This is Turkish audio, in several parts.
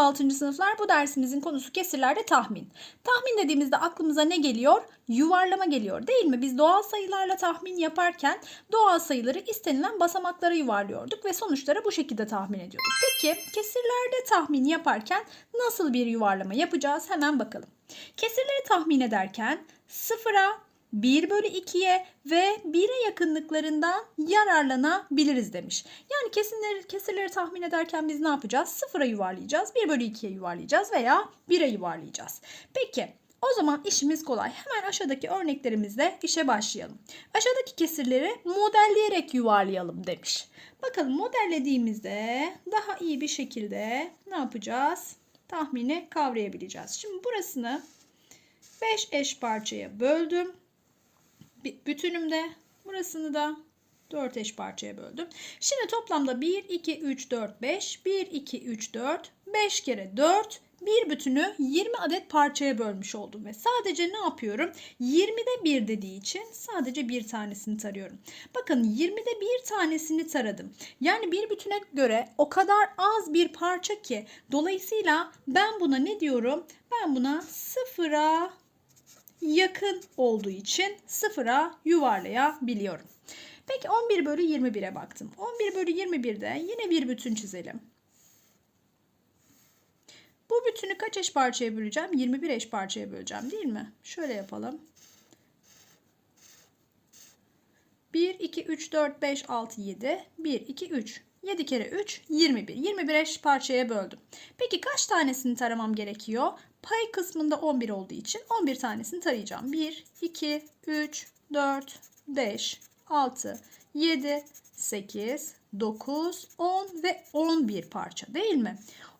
Merhaba 6. sınıflar. Bu dersimizin konusu kesirlerde tahmin. Tahmin dediğimizde aklımıza ne geliyor? Yuvarlama geliyor değil mi? Biz doğal sayılarla tahmin yaparken doğal sayıları istenilen basamaklara yuvarlıyorduk ve sonuçları bu şekilde tahmin ediyorduk. Peki kesirlerde tahmin yaparken nasıl bir yuvarlama yapacağız? Hemen bakalım. Kesirleri tahmin ederken sıfıra 1 bölü 2'ye ve 1'e yakınlıklarından yararlanabiliriz demiş. Yani kesinleri, kesirleri tahmin ederken biz ne yapacağız? Sıfıra yuvarlayacağız, 1 bölü 2'ye yuvarlayacağız veya 1'e yuvarlayacağız. Peki o zaman işimiz kolay. Hemen aşağıdaki örneklerimizle işe başlayalım. Aşağıdaki kesirleri modelleyerek yuvarlayalım demiş. Bakalım modellediğimizde daha iyi bir şekilde ne yapacağız? Tahmini kavrayabileceğiz. Şimdi burasını 5 eş parçaya böldüm bütünümde. Burasını da 4 eş parçaya böldüm. Şimdi toplamda 1, 2, 3, 4, 5. 1, 2, 3, 4. 5 kere 4. Bir bütünü 20 adet parçaya bölmüş oldum ve sadece ne yapıyorum? 20'de 1 dediği için sadece bir tanesini tarıyorum. Bakın 20'de bir tanesini taradım. Yani bir bütüne göre o kadar az bir parça ki dolayısıyla ben buna ne diyorum? Ben buna sıfıra yakın olduğu için sıfıra yuvarlayabiliyorum. Peki 11 bölü 21'e baktım. 11 bölü 21'de yine bir bütün çizelim. Bu bütünü kaç eş parçaya böleceğim? 21 eş parçaya böleceğim değil mi? Şöyle yapalım. 1, 2, 3, 4, 5, 6, 7. 1, 2, 3. 7 kere 3, 21. 21 eş parçaya böldüm. Peki kaç tanesini taramam gerekiyor? Pay kısmında 11 olduğu için 11 tanesini tarayacağım. 1, 2, 3, 4, 5, 6, 7, 8, 9, 10 ve 11 parça değil mi?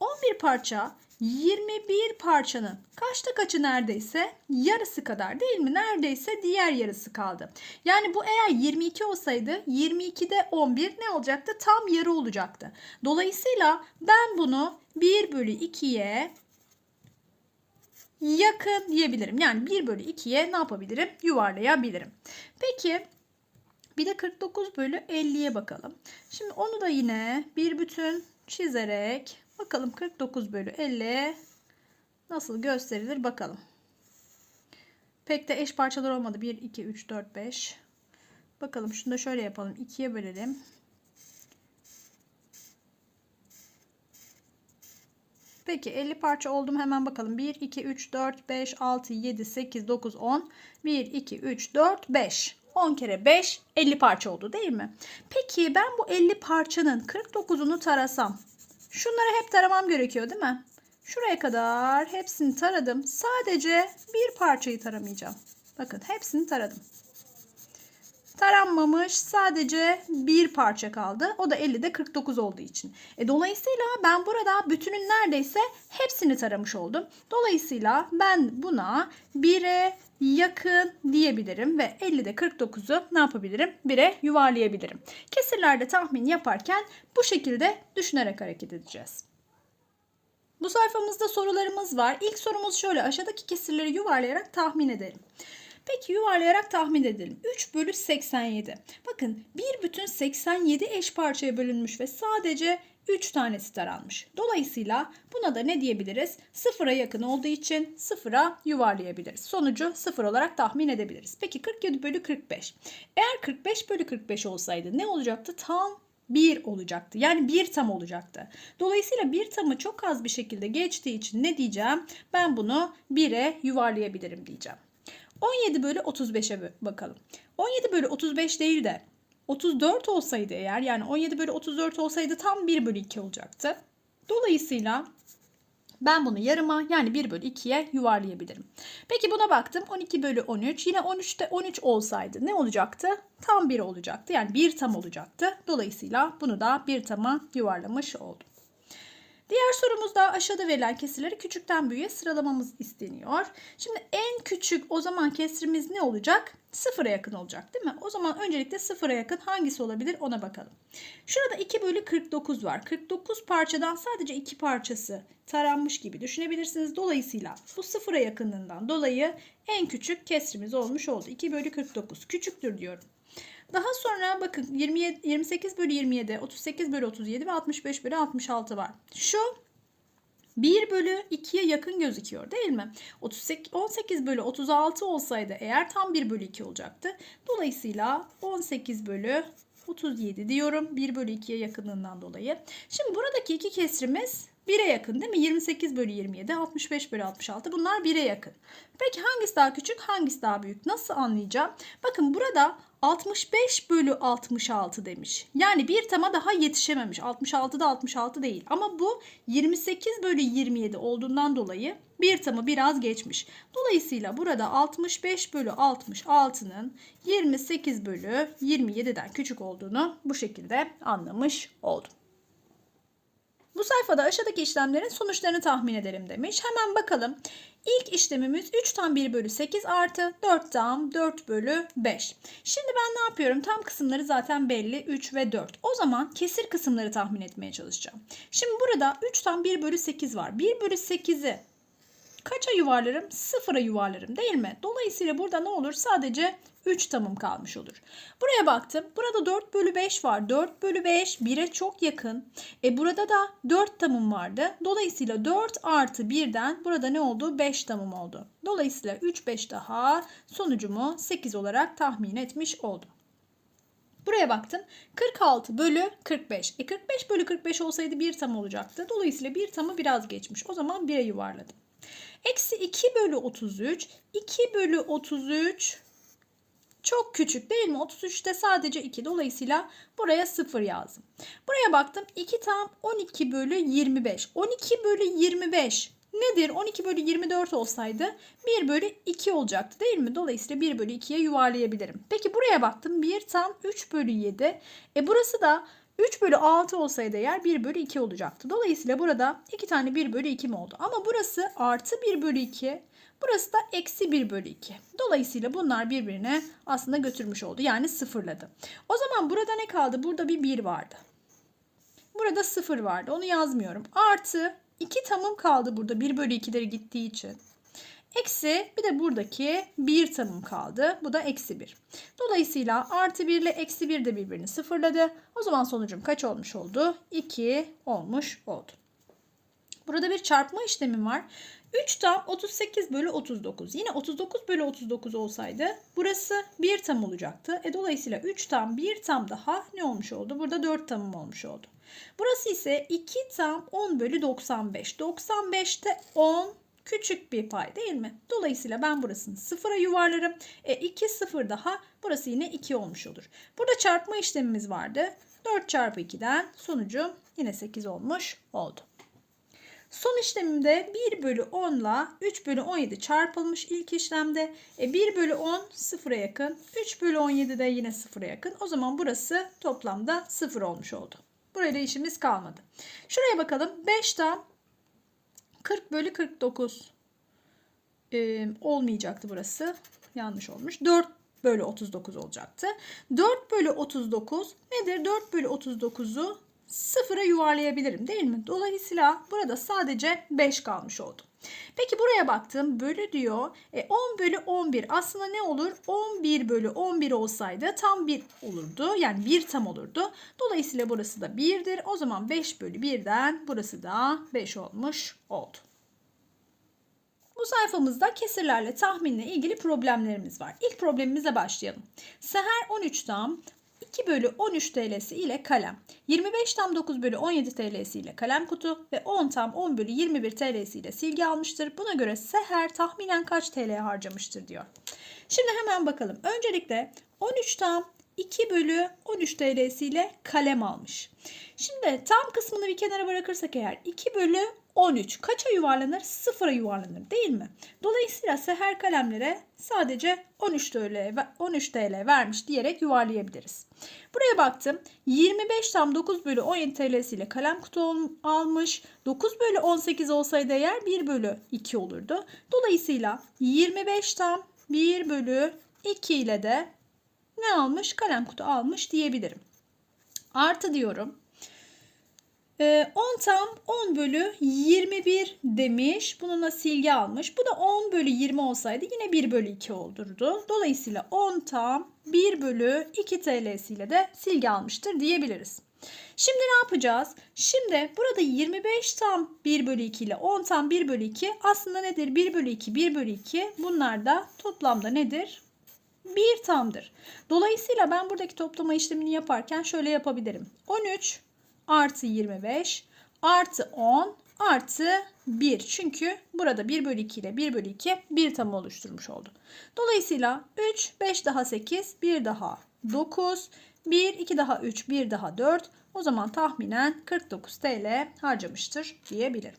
11 parça 21 parçanın kaçta kaçı neredeyse yarısı kadar değil mi? Neredeyse diğer yarısı kaldı. Yani bu eğer 22 olsaydı 22'de 11 ne olacaktı? Tam yarı olacaktı. Dolayısıyla ben bunu 1 bölü 2'ye yakın diyebilirim. Yani 1 bölü 2'ye ne yapabilirim? Yuvarlayabilirim. Peki bir de 49 bölü 50'ye bakalım. Şimdi onu da yine bir bütün çizerek bakalım 49 bölü 50 nasıl gösterilir bakalım. Pek de eş parçalar olmadı. 1, 2, 3, 4, 5. Bakalım şunu da şöyle yapalım. 2'ye bölelim. Peki 50 parça oldum hemen bakalım. 1, 2, 3, 4, 5, 6, 7, 8, 9, 10. 1, 2, 3, 4, 5. 10 kere 5 50 parça oldu değil mi? Peki ben bu 50 parçanın 49'unu tarasam. Şunları hep taramam gerekiyor değil mi? Şuraya kadar hepsini taradım. Sadece bir parçayı taramayacağım. Bakın hepsini taradım taranmamış sadece bir parça kaldı. O da 50'de 49 olduğu için. E, dolayısıyla ben burada bütünün neredeyse hepsini taramış oldum. Dolayısıyla ben buna 1'e yakın diyebilirim ve 50'de 49'u ne yapabilirim? 1'e yuvarlayabilirim. Kesirlerde tahmin yaparken bu şekilde düşünerek hareket edeceğiz. Bu sayfamızda sorularımız var. İlk sorumuz şöyle aşağıdaki kesirleri yuvarlayarak tahmin edelim. Peki yuvarlayarak tahmin edelim. 3 bölü 87. Bakın bir bütün 87 eş parçaya bölünmüş ve sadece 3 tanesi taranmış. Dolayısıyla buna da ne diyebiliriz? Sıfıra yakın olduğu için sıfıra yuvarlayabiliriz. Sonucu sıfır olarak tahmin edebiliriz. Peki 47 bölü 45. Eğer 45 bölü 45 olsaydı ne olacaktı? Tam 1 olacaktı. Yani 1 tam olacaktı. Dolayısıyla 1 tamı çok az bir şekilde geçtiği için ne diyeceğim? Ben bunu 1'e yuvarlayabilirim diyeceğim. 17 bölü 35'e bakalım. 17 bölü 35 değil de 34 olsaydı eğer yani 17 bölü 34 olsaydı tam 1 bölü 2 olacaktı. Dolayısıyla ben bunu yarıma yani 1 bölü 2'ye yuvarlayabilirim. Peki buna baktım 12 bölü 13 yine 13'te 13 olsaydı ne olacaktı? Tam 1 olacaktı yani 1 tam olacaktı. Dolayısıyla bunu da 1 tama yuvarlamış oldum. Diğer sorumuzda aşağıda verilen kesirleri küçükten büyüğe sıralamamız isteniyor. Şimdi en küçük o zaman kesrimiz ne olacak? Sıfıra yakın olacak değil mi? O zaman öncelikle sıfıra yakın hangisi olabilir ona bakalım. Şurada 2 bölü 49 var. 49 parçadan sadece 2 parçası taranmış gibi düşünebilirsiniz. Dolayısıyla bu sıfıra yakınlığından dolayı en küçük kesrimiz olmuş oldu. 2 bölü 49 küçüktür diyorum. Daha sonra bakın 27, 28 bölü 27, 38 bölü 37 ve 65 bölü 66 var. Şu 1 bölü 2'ye yakın gözüküyor değil mi? 38, 18 bölü 36 olsaydı eğer tam 1 bölü 2 olacaktı. Dolayısıyla 18 bölü 37 diyorum 1 bölü 2'ye yakınlığından dolayı. Şimdi buradaki iki kesrimiz 1'e yakın değil mi? 28 bölü 27, 65 bölü 66 bunlar 1'e yakın. Peki hangisi daha küçük hangisi daha büyük? Nasıl anlayacağım? Bakın burada 65 bölü 66 demiş. Yani bir tama daha yetişememiş. 66'da 66 değil. Ama bu 28 bölü 27 olduğundan dolayı bir tamı biraz geçmiş. Dolayısıyla burada 65 bölü 66'nın 28 bölü 27'den küçük olduğunu bu şekilde anlamış oldum. Bu sayfada aşağıdaki işlemlerin sonuçlarını tahmin edelim demiş. Hemen bakalım. İlk işlemimiz 3 tam 1 bölü 8 artı 4 tam 4 bölü 5. Şimdi ben ne yapıyorum? Tam kısımları zaten belli 3 ve 4. O zaman kesir kısımları tahmin etmeye çalışacağım. Şimdi burada 3 tam 1 bölü 8 var. 1 bölü 8'i kaça yuvarlarım? Sıfıra yuvarlarım değil mi? Dolayısıyla burada ne olur? Sadece 3 tamım kalmış olur. Buraya baktım. Burada 4 bölü 5 var. 4 bölü 5 1'e çok yakın. E burada da 4 tamım vardı. Dolayısıyla 4 artı 1'den burada ne oldu? 5 tamım oldu. Dolayısıyla 3 5 daha sonucumu 8 olarak tahmin etmiş oldum. Buraya baktım. 46 bölü 45. E 45 bölü 45 olsaydı 1 tam olacaktı. Dolayısıyla 1 tamı biraz geçmiş. O zaman 1'e yuvarladım. Eksi 2 bölü 33. 2 bölü 33 çok küçük değil mi? 33'te sadece 2. Dolayısıyla buraya 0 yazdım. Buraya baktım. 2 tam 12 bölü 25. 12 bölü 25 nedir? 12 bölü 24 olsaydı 1 bölü 2 olacaktı değil mi? Dolayısıyla 1 bölü 2'ye yuvarlayabilirim. Peki buraya baktım. 1 tam 3 bölü 7. E burası da 3 bölü 6 olsaydı eğer 1 bölü 2 olacaktı. Dolayısıyla burada 2 tane 1 bölü 2 mi oldu? Ama burası artı 1 bölü 2. Burası da eksi 1 bölü 2. Dolayısıyla bunlar birbirine aslında götürmüş oldu. Yani sıfırladı. O zaman burada ne kaldı? Burada bir 1 vardı. Burada 0 vardı. Onu yazmıyorum. Artı 2 tamım kaldı burada. 1 bölü 2'leri gittiği için. Eksi bir de buradaki 1 tamım kaldı. Bu da eksi 1. Dolayısıyla artı 1 ile eksi 1 de birbirini sıfırladı. O zaman sonucum kaç olmuş oldu? 2 olmuş oldu. Burada bir çarpma işlemi var. 3 tam 38 bölü 39. Yine 39 bölü 39 olsaydı burası 1 tam olacaktı. E, dolayısıyla 3 tam 1 tam daha ne olmuş oldu? Burada 4 tamım olmuş oldu. Burası ise 2 tam 10 bölü 95. 95'te 10 küçük bir pay değil mi? Dolayısıyla ben burasını sıfıra yuvarlarım. E 2 sıfır daha burası yine 2 olmuş olur. Burada çarpma işlemimiz vardı. 4 çarpı 2'den sonucu yine 8 olmuş oldu. Son işlemimde 1 bölü 10 ile 3 bölü 17 çarpılmış ilk işlemde. E 1 bölü 10 sıfıra yakın. 3 bölü 17 de yine sıfıra yakın. O zaman burası toplamda sıfır olmuş oldu. Burayla işimiz kalmadı. Şuraya bakalım. 5 tam 40 bölü 49 ee, olmayacaktı burası. Yanlış olmuş. 4 bölü 39 olacaktı. 4 bölü 39 nedir? 4 bölü 39'u sıfıra yuvarlayabilirim değil mi? Dolayısıyla burada sadece 5 kalmış oldu. Peki buraya baktım. Bölü diyor. E 10 bölü 11 aslında ne olur? 11 bölü 11 olsaydı tam 1 olurdu. Yani 1 tam olurdu. Dolayısıyla burası da 1'dir. O zaman 5 bölü 1'den burası da 5 olmuş oldu. Bu sayfamızda kesirlerle tahminle ilgili problemlerimiz var. İlk problemimize başlayalım. Seher 13 tam 2 bölü 13 TL'si ile kalem. 25 tam 9 bölü 17 TL'si ile kalem kutu ve 10 tam 10 bölü 21 TL'si ile silgi almıştır. Buna göre Seher tahminen kaç TL harcamıştır diyor. Şimdi hemen bakalım. Öncelikle 13 tam 2 bölü 13 TL'si ile kalem almış. Şimdi tam kısmını bir kenara bırakırsak eğer 2 bölü 13 kaça yuvarlanır? Sıfıra yuvarlanır değil mi? Dolayısıyla seher kalemlere sadece 13 TL, 13 TL vermiş diyerek yuvarlayabiliriz. Buraya baktım. 25 tam 9 bölü 17 TL'siyle kalem kutu almış. 9 bölü 18 olsaydı eğer 1 bölü 2 olurdu. Dolayısıyla 25 tam 1 bölü 2 ile de ne almış? Kalem kutu almış diyebilirim. Artı diyorum. 10 ee, tam 10 bölü 21 demiş. Bununla silgi almış. Bu da 10 bölü 20 olsaydı yine 1 bölü 2 olurdu. Dolayısıyla 10 tam 1 bölü 2 TL'siyle de silgi almıştır diyebiliriz. Şimdi ne yapacağız? Şimdi burada 25 tam 1 bölü 2 ile 10 tam 1 bölü 2 aslında nedir? 1 bölü 2, 1 bölü 2 bunlar da toplamda nedir? 1 tamdır. Dolayısıyla ben buradaki toplama işlemini yaparken şöyle yapabilirim. 13 artı 25 artı 10 artı 1. Çünkü burada 1 bölü 2 ile 1 bölü 2 bir tam oluşturmuş oldu. Dolayısıyla 3, 5 daha 8, 1 daha 9, 1, 2 daha 3, 1 daha 4. O zaman tahminen 49 TL harcamıştır diyebilirim.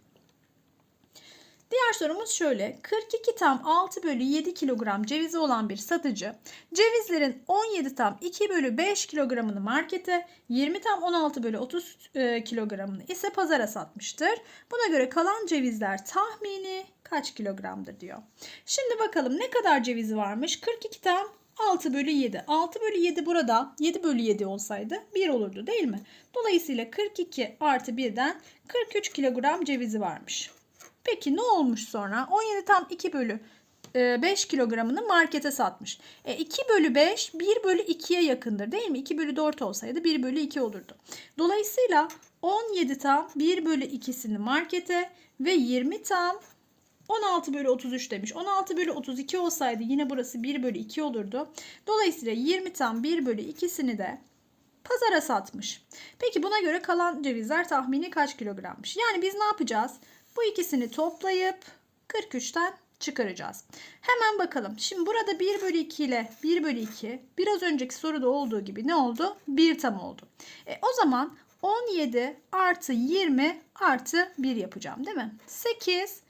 Diğer sorumuz şöyle. 42 tam 6 bölü 7 kilogram cevizi olan bir satıcı cevizlerin 17 tam 2 bölü 5 kilogramını markete 20 tam 16 bölü 30 e, kilogramını ise pazara satmıştır. Buna göre kalan cevizler tahmini kaç kilogramdır diyor. Şimdi bakalım ne kadar cevizi varmış? 42 tam 6 bölü 7. 6 bölü 7 burada 7 bölü 7 olsaydı 1 olurdu değil mi? Dolayısıyla 42 artı 1'den 43 kilogram cevizi varmış. Peki ne olmuş sonra? 17 tam 2 bölü 5 kilogramını markete satmış. E 2 bölü 5 1 bölü 2'ye yakındır değil mi? 2 bölü 4 olsaydı 1 bölü 2 olurdu. Dolayısıyla 17 tam 1 bölü 2'sini markete ve 20 tam 16 bölü 33 demiş. 16 bölü 32 olsaydı yine burası 1 bölü 2 olurdu. Dolayısıyla 20 tam 1 bölü 2'sini de pazara satmış. Peki buna göre kalan cevizler tahmini kaç kilogrammış? Yani biz ne yapacağız? Bu ikisini toplayıp 43'ten çıkaracağız. Hemen bakalım. Şimdi burada 1 bölü 2 ile 1 bölü 2 biraz önceki soruda olduğu gibi ne oldu? 1 tam oldu. E, o zaman 17 artı 20 artı 1 yapacağım değil mi? 8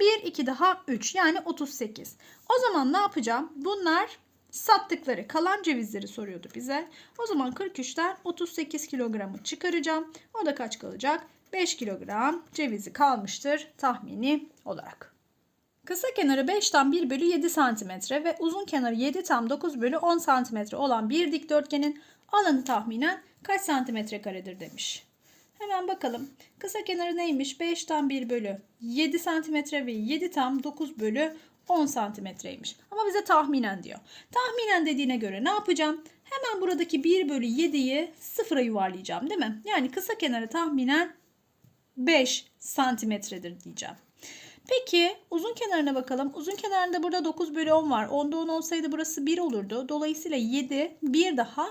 1 2 daha 3 yani 38. O zaman ne yapacağım? Bunlar sattıkları kalan cevizleri soruyordu bize. O zaman 43'ten 38 kilogramı çıkaracağım. O da kaç kalacak? 5 kilogram cevizi kalmıştır tahmini olarak. Kısa kenarı 5 tam 1 bölü 7 santimetre ve uzun kenarı 7 tam 9 bölü 10 santimetre olan bir dikdörtgenin alanı tahminen kaç santimetre karedir demiş. Hemen bakalım. Kısa kenarı neymiş? 5 tam 1 bölü 7 santimetre ve 7 tam 9 bölü 10 santimetreymiş. Ama bize tahminen diyor. Tahminen dediğine göre ne yapacağım? Hemen buradaki 1 bölü 7'yi sıfıra yuvarlayacağım değil mi? Yani kısa kenarı tahminen 5 santimetredir diyeceğim. Peki uzun kenarına bakalım. Uzun kenarında burada 9 bölü 10 var. 10'da 10 olsaydı burası 1 olurdu. Dolayısıyla 7 bir daha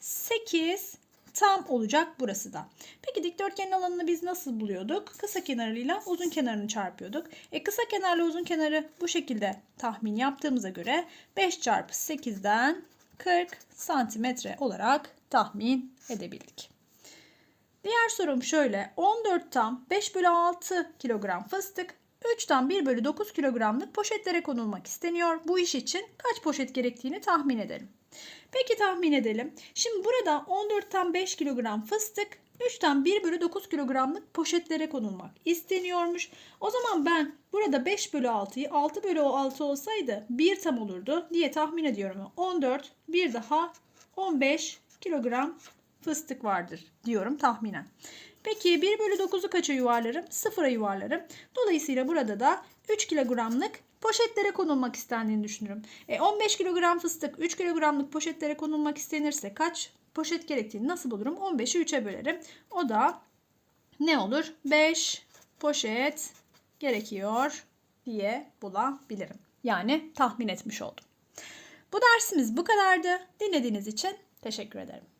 8 tam olacak burası da. Peki dikdörtgenin alanını biz nasıl buluyorduk? Kısa kenarıyla uzun kenarını çarpıyorduk. E kısa kenarla uzun kenarı bu şekilde tahmin yaptığımıza göre 5 çarpı 8'den 40 santimetre olarak tahmin edebildik. Diğer sorum şöyle. 14 tam 5 bölü 6 kilogram fıstık 3 tam 1 bölü 9 kilogramlık poşetlere konulmak isteniyor. Bu iş için kaç poşet gerektiğini tahmin edelim. Peki tahmin edelim. Şimdi burada 14 tam 5 kilogram fıstık 3 tam 1 bölü 9 kilogramlık poşetlere konulmak isteniyormuş. O zaman ben burada 5 bölü 6'yı 6 bölü 6 olsaydı 1 tam olurdu diye tahmin ediyorum. 14 bir daha 15 kilogram fıstık vardır diyorum tahminen. Peki 1 bölü 9'u kaça yuvarlarım? 0'a yuvarlarım. Dolayısıyla burada da 3 kilogramlık poşetlere konulmak istendiğini düşünürüm. E 15 kilogram fıstık 3 kilogramlık poşetlere konulmak istenirse kaç poşet gerektiğini nasıl bulurum? 15'i 3'e bölerim. O da ne olur? 5 poşet gerekiyor diye bulabilirim. Yani tahmin etmiş oldum. Bu dersimiz bu kadardı. Dinlediğiniz için teşekkür ederim.